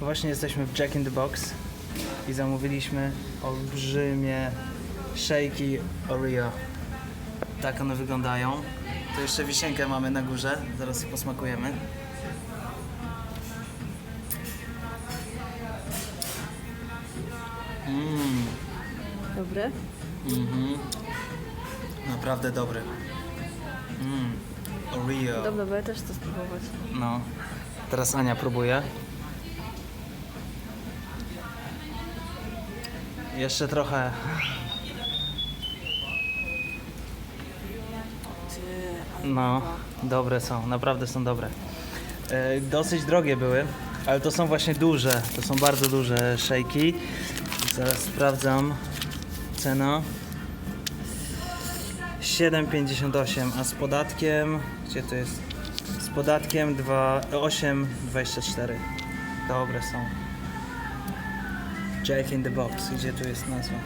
Właśnie jesteśmy w Jack in the Box i zamówiliśmy olbrzymie shake'i Oreo. Tak one wyglądają. Tu jeszcze wisienkę mamy na górze, zaraz je posmakujemy. Mmm, Dobre? mhm. Naprawdę dobry. Mmm, Oreo. Dobra, bo ja też chcę spróbować. No. Teraz Ania próbuje. Jeszcze trochę. No, dobre są, naprawdę są dobre. E, dosyć drogie były, ale to są właśnie duże, to są bardzo duże szejki. Zaraz sprawdzam. Cena 7,58, a z podatkiem, gdzie to jest? Z podatkiem 2, 8,24. Dobre są. Jack in the Box, gdzie tu jest nazwa?